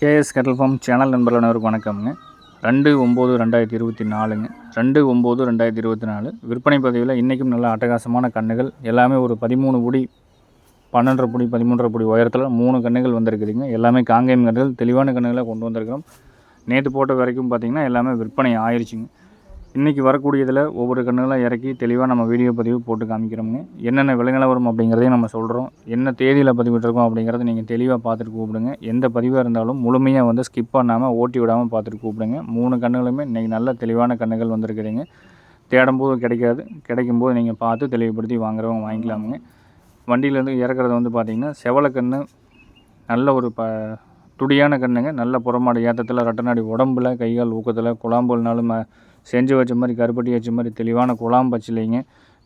KS kettle form channel நண்பர்கள் அனைவருக்கும் வணக்கம்ங்க. ரெண்டு ஒம்பது ரெண்டாயிரத்தி இருபத்தி நாலுங்க. ரெண்டு ஒம்பது ரெண்டாயிரத்தி இருபத்தி நாலு. விற்பனை பதிவில் இன்றைக்கும் நல்ல அட்டகாசமான கண்ணுகள். எல்லாமே ஒரு பதிமூணு புடி பன்னெண்டரை புடி பதிமூன்றரை புடி உயரத்தில் மூணு கண்ணுகள் வந்திருக்குதுங்க. எல்லாமே காங்கேயம் கண்ணுகள் தெளிவான கண்ணுகளை கொண்டு வந்திருக்கிறோம். நேற்று போட்ட வரைக்கும் பார்த்திங்கன்னா எல்லாமே விற்பனை ஆயிடுச்சுங்க இன்றைக்கி வரக்கூடியதில் ஒவ்வொரு கன்றுகளாக இறக்கி தெளிவாக நம்ம வீடியோ பதிவு போட்டு காமிக்கிறோமுங்க என்னென்ன விலை அப்படிங்கிறதையும் நம்ம சொல்கிறோம் என்ன தேதியில் பதிவிட்டுருக்கோம் அப்படிங்கிறத நீங்கள் தெளிவாக பார்த்துட்டு கூப்பிடுங்க. எந்த பதிவாக இருந்தாலும் முழுமையாக வந்து ஸ்கிப் பண்ணாமல் ஓட்டி விடாமல் பார்த்துட்டு கூப்பிடுங்க. மூணு கண்ணுகளுமே இன்றைக்கி நல்ல தெளிவான கண்ணுகள் வந்திருக்கிறீங்க தேடும்போது கிடைக்காது. கிடைக்கும்போது நீங்கள் பார்த்து தெளிவுபடுத்தி வாங்குறவங்க வாங்கிக்கலாமுங்க. வண்டியிலேருந்து இறக்குறது வந்து பார்த்திங்கன்னா செவலக்கண்ணு நல்ல ஒரு ப துடியான கண்ணுங்க. நல்ல புறமாடு ஏற்றத்தில் ரெட்டநாடி உடம்புல கைகால் ஊக்கத்தில் குழாம்புனாலும் செஞ்சு வச்ச மாதிரி கருப்பட்டி வச்ச மாதிரி தெளிவான குழாம் பச்சிலைங்க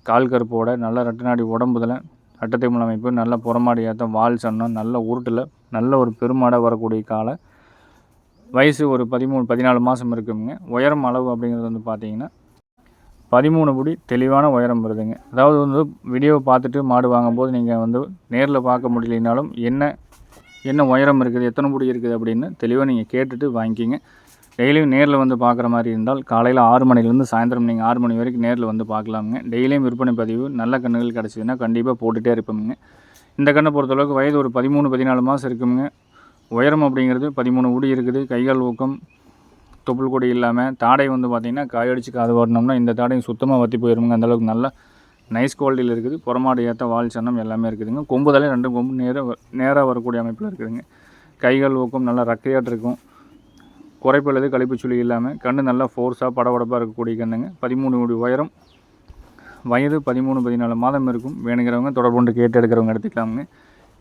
கால் கருப்போட நல்ல ரெட்டநாடி உடம்புதில் ரெட்டத்தை அமைப்பு நல்ல புறமாடி ஏற்றம் வால் சன்னம் நல்ல உருட்டில் நல்ல ஒரு பெருமாடாக வரக்கூடிய காலை. வயசு ஒரு பதிமூணு பதினாலு மாதம் இருக்குங்க. உயரம் அளவு அப்படிங்கிறது வந்து பார்த்தீங்கன்னா பதிமூணு புடி தெளிவான உயரம் வருதுங்க. அதாவது வந்து வீடியோவை பார்த்துட்டு மாடு வாங்கும்போது நீங்கள் வந்து நேரில் பார்க்க முடியலனாலும் என்ன என்ன உயரம் இருக்குது எத்தனை புடி இருக்குது அப்படின்னு தெளிவாக நீங்கள் கேட்டுட்டு வாங்கிக்கிங்க. டெய்லியும் நேரில் வந்து பார்க்குற மாதிரி இருந்தால் காலையில் ஆறு மணிலேருந்து சாயந்தரம் நீங்கள் ஆறு மணி வரைக்கும் நேரில் வந்து பார்க்கலாமுங்க டெய்லியும் விற்பனை பதிவு நல்ல கண்ணுகள் கிடச்சிதுன்னா கண்டிப்பாக போட்டுகிட்டே இருப்போமுங்க. இந்த கண்ணை பொறுத்தளவுக்கு வயது ஒரு பதிமூணு பதினாலு மாதம் இருக்குங்க உயரம் அப்படிங்கிறது பதிமூணு உடி இருக்குது. கைகால் ஊக்கம் தொப்புள் கொடி இல்லாமல் தாடை வந்து பார்த்திங்கன்னா காயடிச்சு காது வரணும்னா இந்த தாடையும் சுத்தமாக வற்றி போயிருமுங்க. அந்தளவுக்கு நல்ல நைஸ் குவாலிட்டியில் இருக்குது. புறமாடு ஏற்ற வால் சன்னம் எல்லாமே இருக்குதுங்க. கொம்புதலே ரெண்டு கொம்பு நேராக நேராக வரக்கூடிய அமைப்பில் இருக்குதுங்க. கைகள் ஊக்கம் நல்லா ரக்கையாட்டு இருக்கும். குறைப்பழுது கழிப்பு சுழி இல்லாமல் கண்ணு நல்லா ஃபோர்ஸாக படபடப்பாக இருக்கக்கூடிய கண்ணுங்க. பதிமூணு கோடி உயரம் வயது பதிமூணு பதினாலு மாதம் இருக்கும். வேணுங்கிறவங்க தொடர்பு கொண்டு கேட்டு எடுக்கிறவங்க எடுத்துக்கலாமுங்க.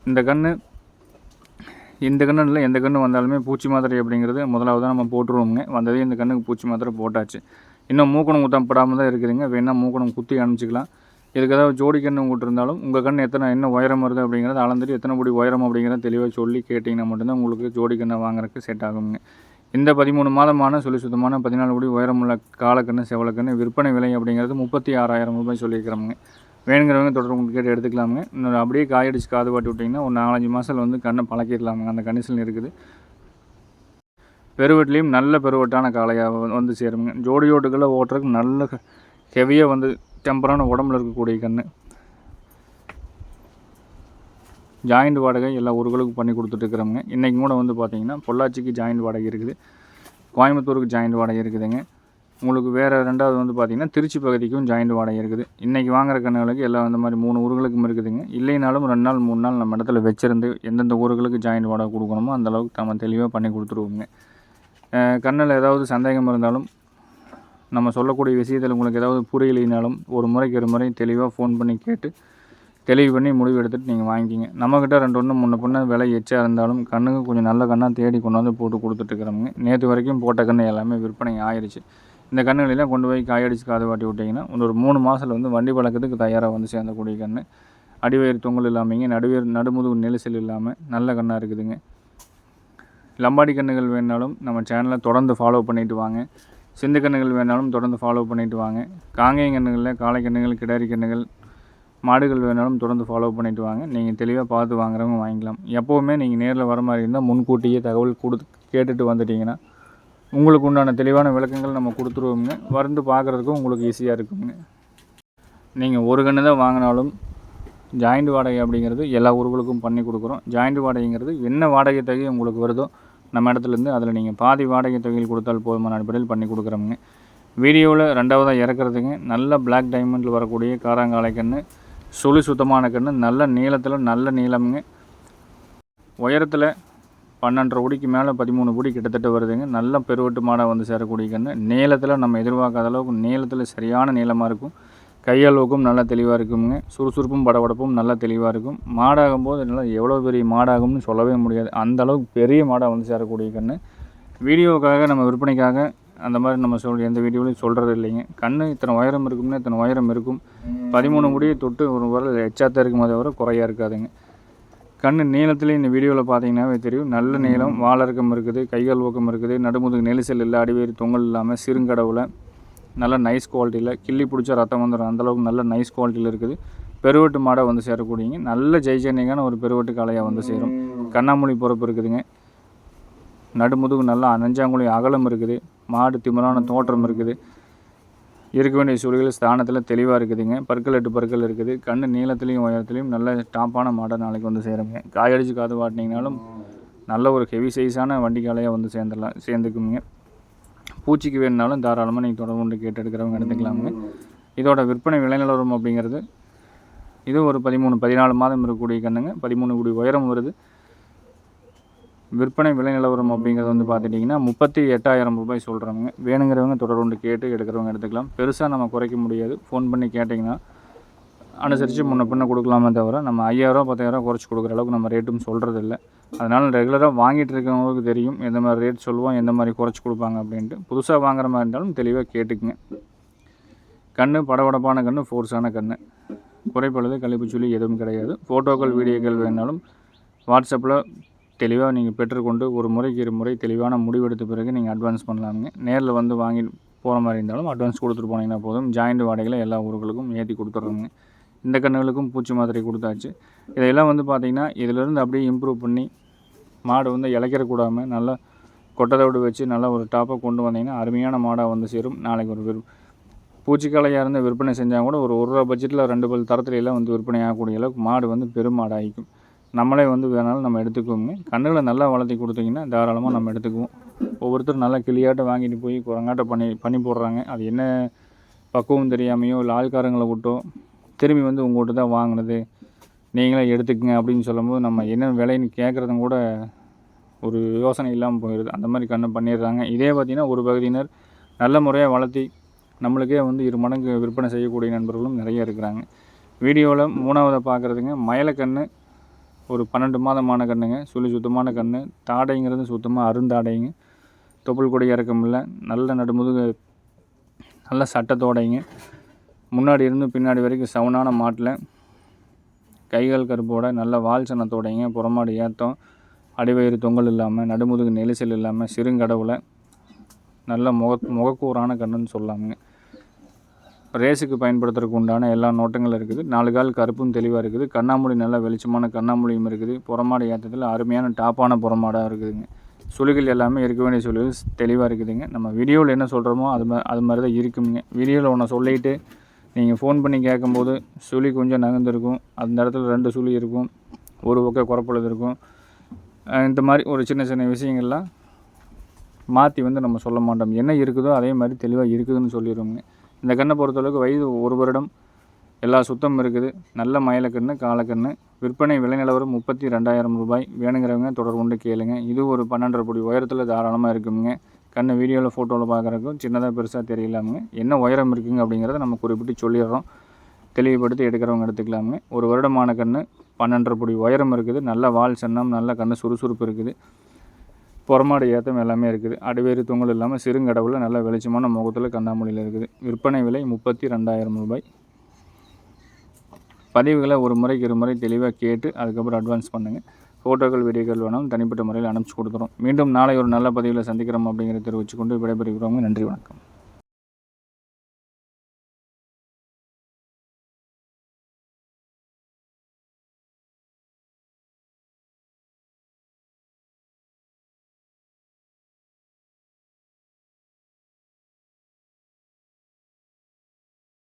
இந்த கன்று இந்த கன்று இல்லை எந்த கன்று வந்தாலுமே பூச்சி மாத்திரை அப்படிங்கிறது முதலாவது தான் நம்ம போட்டுருவோங்க வந்ததே இந்த கண்ணுக்கு பூச்சி மாத்திரை போட்டாச்சு. இன்னும் மூக்கணம் குத்தம் படாமல் தான் இருக்குதுங்க வேணால் மூக்கணம் குத்தி அனுப்பிச்சிக்கலாம். இதுக்கு ஏதாவது ஜோடி கண்ணு உங்கள்கிட்ட இருந்தாலும் உங்கள் கண் எத்தனை என்ன உயரம் வருது அப்படிங்கிறத அளந்துட்டு எத்தனை படி உயரம் அப்படிங்கிறத தெளிவாக சொல்லி கேட்டிங்கன்னா மட்டும்தான் உங்களுக்கு ஜோடி கண்ணை வாங்குறதுக்கு செட் ஆகுங்க இந்த பதிமூணு மாதமான சொல்லி சுத்தமான பதினாலு கோடி உயரமுள்ள காலக்கண்ணு செவலக்கண்ணு விற்பனை விலை அப்படிங்கிறது முப்பத்தி ஆறாயிரம் ரூபாய் சொல்லியிருக்கிறோங்க வேணுங்கிறவங்க தொடர்பு கேட்டு எடுத்துக்கலாமுங்க. இன்னொரு அப்படியே காயடிச்சு காது பாட்டி விட்டிங்கன்னா ஒரு நாலஞ்சு மாதத்தில் வந்து கண்ணை பழக்கிடலாமுங்க. அந்த கண்டிஷன் இருக்குது. பெருவெட்லேயும் நல்ல பெருவெட்டான காளையாக வந்து சேருங்க ஜோடியோட்டுகளை ஓட்டுறதுக்கு நல்ல ஹெவியாக வந்து டெம்பரான உடம்புல இருக்கக்கூடிய கன்று ஜாயிண்ட் வாடகை எல்லா ஊர்களுக்கும் பண்ணி கொடுத்துட்ருக்குறோங்க இன்றைக்கி கூட வந்து பார்த்திங்கன்னா பொள்ளாச்சிக்கு ஜாயிண்ட் வாடகை இருக்குது. கோயம்புத்தூருக்கு ஜாயிண்ட் வாடகை இருக்குதுங்க. உங்களுக்கு வேறு ரெண்டாவது வந்து பார்த்திங்கன்னா திருச்சி பகுதிக்கும் ஜாயிண்ட் வாடகை இருக்குது. இன்றைக்கி வாங்குற கண்ணுகளுக்கு எல்லாம் அந்த மாதிரி மூணு ஊர்களுக்கும் இருக்குதுங்க. இல்லைனாலும் ரெண்டு நாள் மூணு நாள் நம்ம இடத்துல வச்சுருந்து எந்தெந்த ஊர்களுக்கு ஜாயிண்ட் வாடகை கொடுக்கணுமோ அந்தளவுக்கு நம்ம தெளிவாக பண்ணி கொடுத்துருவோங்க. கண்ணில் ஏதாவது சந்தேகம் இருந்தாலும் நம்ம சொல்லக்கூடிய விஷயத்தில் உங்களுக்கு ஏதாவது புரியலைனாலும் ஒரு முறைக்கு ஒரு முறை தெளிவாக ஃபோன் பண்ணி கேட்டு தெளிவு பண்ணி முடிவு எடுத்துகிட்டு நீங்கள் வாங்கிக்கிங்க. நம்மக்கிட்ட ரெண்டு ஒன்று முன்ன பின்ன விலை எச்சாக இருந்தாலும் கண்ணுக்கு கொஞ்சம் நல்ல கண்ணாக தேடி கொண்டு வந்து போட்டு கொடுத்துட்ருக்குறோங்க நேற்று வரைக்கும் போட்ட கன்று எல்லாமே விற்பனை ஆயிடுச்சு இந்த கண்ணுகளெல்லாம் கொண்டு போய் காயடிச்சு காது வாட்டி விட்டிங்கன்னா இன்னொரு மூணு மாதத்தில் வந்து வண்டி பழக்கத்துக்கு தயாராக வந்து சேர்ந்தக்கூடிய கன்று அடிவயிறு தொங்கல் இல்லாமங்க நடுவேர் நடுமுதுகு நெரிசல் இல்லாமல் நல்ல கண்ணாக இருக்குதுங்க. லம்பாடி கண்ணுகள் வேணாலும் நம்ம சேனலை தொடர்ந்து ஃபாலோ பண்ணிட்டு வாங்க. சிந்து கண்ணுகள் வேணாலும் தொடர்ந்து ஃபாலோ பண்ணிட்டு வாங்க. காங்கேய கண்ணுகளில் காளை கண்ணுகள் கிடாரி கண்ணுகள் மாடுகள் வேணாலும் தொடர்ந்து ஃபாலோ பண்ணிட்டு வாங்க. நீங்கள் தெளிவாக பார்த்து வாங்குறவங்க வாங்கிக்கலாம். எப்போவுமே நீங்கள் நேரில் வர மாதிரி இருந்தால் முன்கூட்டியே தகவல் கொடுத்து கேட்டுட்டு வந்துட்டிங்கன்னா உங்களுக்கு உண்டான தெளிவான விளக்கங்கள் நம்ம கொடுத்துருவோங்க வந்து பார்க்குறதுக்கும் உங்களுக்கு ஈஸியாக இருக்குங்க. நீங்கள் ஒரு கன்று தான் வாங்கினாலும் ஜாயிண்ட் வாடகை அப்படிங்கிறது எல்லா ஊர்களுக்கும் பண்ணி கொடுக்குறோம். ஜாயிண்ட் வாடகைங்கிறது என்ன வாடகை தொகை உங்களுக்கு வருதோ நம்ம இடத்துலேருந்து அதில் நீங்கள் பாதி வாடகை தொகையில் கொடுத்தால் போதுமான அடிப்படையில் பண்ணி கொடுக்குறோமுங்க. வீடியோவில் ரெண்டாவதாக இறக்குறதுங்க. நல்ல பிளாக் டைமண்டில் வரக்கூடிய காராங்காலை கன்று சுழி சுத்தமான கன்று நல்ல நீளத்தில் நல்ல நீளமுங்க. உயரத்தில் பன்னெண்டரை குடிக்கு மேலே பதிமூணு குடி கிட்டத்தட்ட வருதுங்க. நல்ல பெருவட்டு மாடாக வந்து சேரக்கூடிய கன்று நீளத்தில் நம்ம எதிர்பார்க்காத அளவுக்கு நீளத்தில் சரியான நீளமாக இருக்கும். கையளவுக்கும் நல்லா தெளிவாக இருக்குங்க. சுறுசுறுப்பும் படபடப்பும் நல்லா தெளிவாக இருக்கும். மாடாகும் போது நல்லா எவ்வளோ பெரிய மாடாகும்னு சொல்லவே முடியாது. அந்த அளவுக்கு பெரிய மாடாக வந்து சேரக்கூடிய கன்று வீடியோவுக்காக நம்ம விற்பனைக்காக அந்த மாதிரி நம்ம சொல் எந்த வீடியோலையும் சொல்கிறது இல்லைங்க. கண் இத்தனை உயரம் இருக்கும்னா இத்தனை உயரம் இருக்கும். பதிமூணு முடியை தொட்டு ஒரு வரல எச்சாத்தான் இருக்கும் அதை குறையாக இருக்காதுங்க. கண் நீளத்துலேயும் இந்த வீடியோவில் பார்த்தீங்கன்னாவே தெரியும். நல்ல நீளம் வாழறக்கம் இருக்குது கைகால் ஊக்கம் இருக்குது நடுமுதுகு நெலிசல் இல்லை அடிவேறு தொங்கல் இல்லாமல் சிறுங்கடவுல நல்ல நைஸ் குவாலிட்டியில் கிள்ளி பிடிச்ச ரத்தம் வந்துடும் அந்தளவுக்கு நல்ல நைஸ் குவாலிட்டியில் இருக்குது. பெருவெட்டு மாடை வந்து சேரக்கூடியங்க. நல்ல ஜெய்ஜனிங்கான ஒரு பெருவெட்டு காளையாக வந்து சேரும். கண்ணாமொழி பொறுப்பு இருக்குதுங்க. நடுமுதுகு நல்லா அஞ்சாங்குழி அகலம் இருக்குது. மாடு திமிரான தோற்றம் இருக்குது. இருக்க வேண்டிய சூழல்கள் ஸ்தானத்தில் தெளிவாக இருக்குதுங்க. பற்கள் எட்டு பற்கள் இருக்குது. கண் நீளத்துலேயும் உயரத்துலேயும் நல்ல டாப்பான மாடை நாளைக்கு வந்து சேருங்க. காயடிச்சு காது வாட்டினீங்கனாலும் நல்ல ஒரு ஹெவி சைஸான வண்டி காலையாக வந்து சேர்ந்துடலாம் சேர்ந்துக்குங்க. பூச்சிக்கு வேணுனாலும் தாராளமாக நீங்கள் தொடர்பு கொண்டு கேட்டு எடுக்கிறவங்க எடுத்துக்கலாமுங்க. இதோட விற்பனை விளைநிலவரம் அப்படிங்கிறது இது ஒரு பதிமூணு பதினாலு மாதம் இருக்கக்கூடிய கண்ணுங்க. பதிமூணு கோடி உயரம் வருது. விற்பனை விலை நிலவரம் அப்படிங்கிறது வந்து பார்த்துட்டிங்கன்னா முப்பத்தி எட்டாயிரம் ரூபாய் சொல்கிறவங்க வேணுங்கிறவங்க தொடர்ந்து கேட்டு எடுக்கிறவங்க எடுத்துக்கலாம். பெருசாக நம்ம குறைக்க முடியாது. ஃபோன் பண்ணி கேட்டிங்கன்னா அனுசரித்து முன்ன பின்ன கொடுக்கலாமே தவிர நம்ம ஐயாயிரம் பத்தாயிரம் குறைச்சி கொடுக்குற அளவுக்கு நம்ம ரேட்டும் சொல்கிறது இல்லை அதனால் ரெகுலராக வாங்கிட்டு இருக்கவங்களுக்கு தெரியும். எந்த மாதிரி ரேட் சொல்லுவோம் எந்த மாதிரி குறைச்சி கொடுப்பாங்க அப்படின்ட்டு. புதுசாக வாங்குற மாதிரி இருந்தாலும் தெளிவாக கேட்டுக்குங்க. கண் படபடப்பான கண் ஃபோர்ஸான கண் குறைப்பழுது கழிப்பு சொல்லி எதுவும் கிடையாது. ஃபோட்டோக்கள் வீடியோக்கள் வேணாலும் வாட்ஸ்அப்பில் தெளிவாக நீங்கள் பெற்றுக்கொண்டு ஒரு முறைக்கு இரு முறை தெளிவான முடிவெடுத்த பிறகு நீங்கள் அட்வான்ஸ் பண்ணலாமுங்க. நேரில் வந்து வாங்கி போகிற மாதிரி இருந்தாலும் அட்வான்ஸ் கொடுத்துட்டு போனீங்கன்னா போதும். ஜாயிண்ட் வாடகையில் எல்லா ஊர்களுக்கும் ஏற்றி கொடுத்துட்றோங்க இந்த கண்ணுகளுக்கும் பூச்சி மாத்திரை கொடுத்தாச்சு. இதையெல்லாம் வந்து பார்த்திங்கன்னா இதிலேருந்து அப்படியே இம்ப்ரூவ் பண்ணி மாடு வந்து இழைக்கிறக்கூடாமல் நல்லா கொட்டதோடு வச்சு நல்லா ஒரு டாப்பாக கொண்டு வந்தீங்கன்னா அருமையான மாடாக வந்து சேரும். நாளைக்கு ஒரு விற்ப பூச்சிக்கலையாக இருந்து விற்பனை செஞ்சால் கூட ஒரு ஒரு ரூபா பட்ஜெட்டில் ரெண்டு பல் தரத்துலையெல்லாம் வந்து விற்பனை ஆகக்கூடிய அளவுக்கு மாடு வந்து பெரும் மாடாகிக்கும் நம்மளே வந்து வேணாலும் நம்ம எடுத்துக்குவோங்க. கண்ணுகளை நல்லா வளர்த்தி கொடுத்தீங்கன்னா தாராளமாக நம்ம எடுத்துக்குவோம். ஒவ்வொருத்தரும் நல்லா கிளியாட்டம் வாங்கிட்டு போய் குரங்காட்டம் பண்ணி பண்ணி போடுறாங்க. அது என்ன பக்குவம் தெரியாமையோ இல்லை ஆள்காரங்களை விட்டோ திரும்பி வந்து உங்கள்கிட்ட தான் வாங்கினது. நீங்களே எடுத்துக்கங்க அப்படின்னு சொல்லும்போது நம்ம என்ன விலைன்னு கேட்குறதும் கூட ஒரு யோசனை இல்லாமல் போயிடுது அந்த மாதிரி கண்ணு பண்ணிடுறாங்க. இதே பார்த்திங்கன்னா ஒரு பகுதியினர் நல்ல முறையாக வளர்த்தி நம்மளுக்கே வந்து இரு மடங்கு விற்பனை செய்யக்கூடிய நண்பர்களும் நிறைய இருக்கிறாங்க. வீடியோவில் மூணாவதை பார்க்குறதுங்க. மயிலக்கன்று ஒரு பன்னெண்டு மாதமான கண்ணுங்க. சுழி சுத்தமான கன்று தாடைங்கிறது சுத்தமாக அருந்தாடைங்க தொப்புள் கொடி இறக்கம் இல்லை நல்ல நடுமுதுகு நல்ல சட்டத்தோடைங்க முன்னாடி இருந்து பின்னாடி வரைக்கும் சவுனான மாட்டில். கைகள் கருப்போட நல்ல வால் சனத்தோடைங்க புறமாடு ஏற்றம் அடிவயிறு தொங்கல் இல்லாமல் நடுமுதுகு நெரிசல் இல்லாமல் சிறுங்கடவுளை. நல்ல முக முகக்கூறான கண்ணுன்னு சொல்லாமுங்க. ரேஸுக்கு பயன்படுத்துறதுக்கு உண்டான எல்லா நோட்டங்களும் இருக்குது. நாலு கால் கருப்பும் தெளிவாக இருக்குது. கண்ணாமூடி நல்ல வெளிச்சமான கண்ணாமூலியும் இருக்குது. புறமாடு ஏற்றத்தில் அருமையான டாப்பான புறமாடாக இருக்குதுங்க. சுழிகள் எல்லாமே இருக்க வேண்டிய சுழிகள் தெளிவாக இருக்குதுங்க. நம்ம வீடியோவில் என்ன சொல்கிறோமோ அது மா அது மாதிரி தான் இருக்குங்க. வீடியோவில் ஒன்று சொல்லிவிட்டு நீங்கள் ஃபோன் பண்ணி கேட்கும்போது சுழி கொஞ்சம் நகர்ந்துருக்கும். அந்த இடத்துல ரெண்டு சுழி இருக்கும். ஒரு பக்கம் குறப்பொழுது இருக்கும். இந்த மாதிரி ஒரு சின்ன சின்ன விஷயங்கள்லாம் மாற்றி வந்து நம்ம சொல்ல மாட்டோம். என்ன இருக்குதோ அதே மாதிரி தெளிவாக இருக்குதுன்னு சொல்லிடுவோங்க. இந்த கண்ணை பொறுத்தளவுக்கு வயது ஒரு வருடம் எல்லா சுத்தமும் இருக்குது. நல்ல மயிலக்கண்ணு காலக்கண்ணு விற்பனை விலை நிலவரம் முப்பத்தி ரெண்டாயிரம் ரூபாய். வேணுங்கிறவங்க தொடர்பு கொண்டு கேளுங்க. இது ஒரு பன்னெண்டரை பொடி உயரத்தில் தாராளமாக இருக்குங்க. கண்ணை வீடியோவில் ஃபோட்டோவில் பார்க்குறக்கும் சின்னதாக பெருசாக தெரியலாமுங்க. என்ன உயரம் இருக்குங்க அப்படிங்கிறத நம்ம குறிப்பிட்டு சொல்லிடுறோம். தெளிவுபடுத்தி எடுக்கிறவங்க எடுத்துக்கலாமுங்க. ஒரு வருடமான கண்ணு பன்னெண்டரை பொடி உயரம் இருக்குது. நல்ல வால் சன்னம் நல்ல கண்ணு சுறுசுறுப்பு இருக்குது. புறமாடு ஏற்றம் எல்லாமே இருக்குது. அடிவேறு தொங்கல் இல்லாமல் சிறுங்கடவுல நல்ல வெளிச்சமான முகத்தில் கண்ணாமொழியில் இருக்குது. விற்பனை விலை முப்பத்தி ரெண்டாயிரம் ரூபாய். பதிவுகளை ஒரு முறைக்கு இரு முறை தெளிவாக கேட்டு அதுக்கப்புறம் அட்வான்ஸ் பண்ணுங்கள் ஃபோட்டோக்கள் வீடியோக்கள் வேணாலும் தனிப்பட்ட முறையில் அனுப்பிச்சி கொடுத்துறோம். மீண்டும் நாளை ஒரு நல்ல பதிவில் சந்திக்கிறோம் அப்படிங்கிறத தெரிவித்துக்கொண்டு விடைபெறுகிறோம். நன்றி வணக்கம்.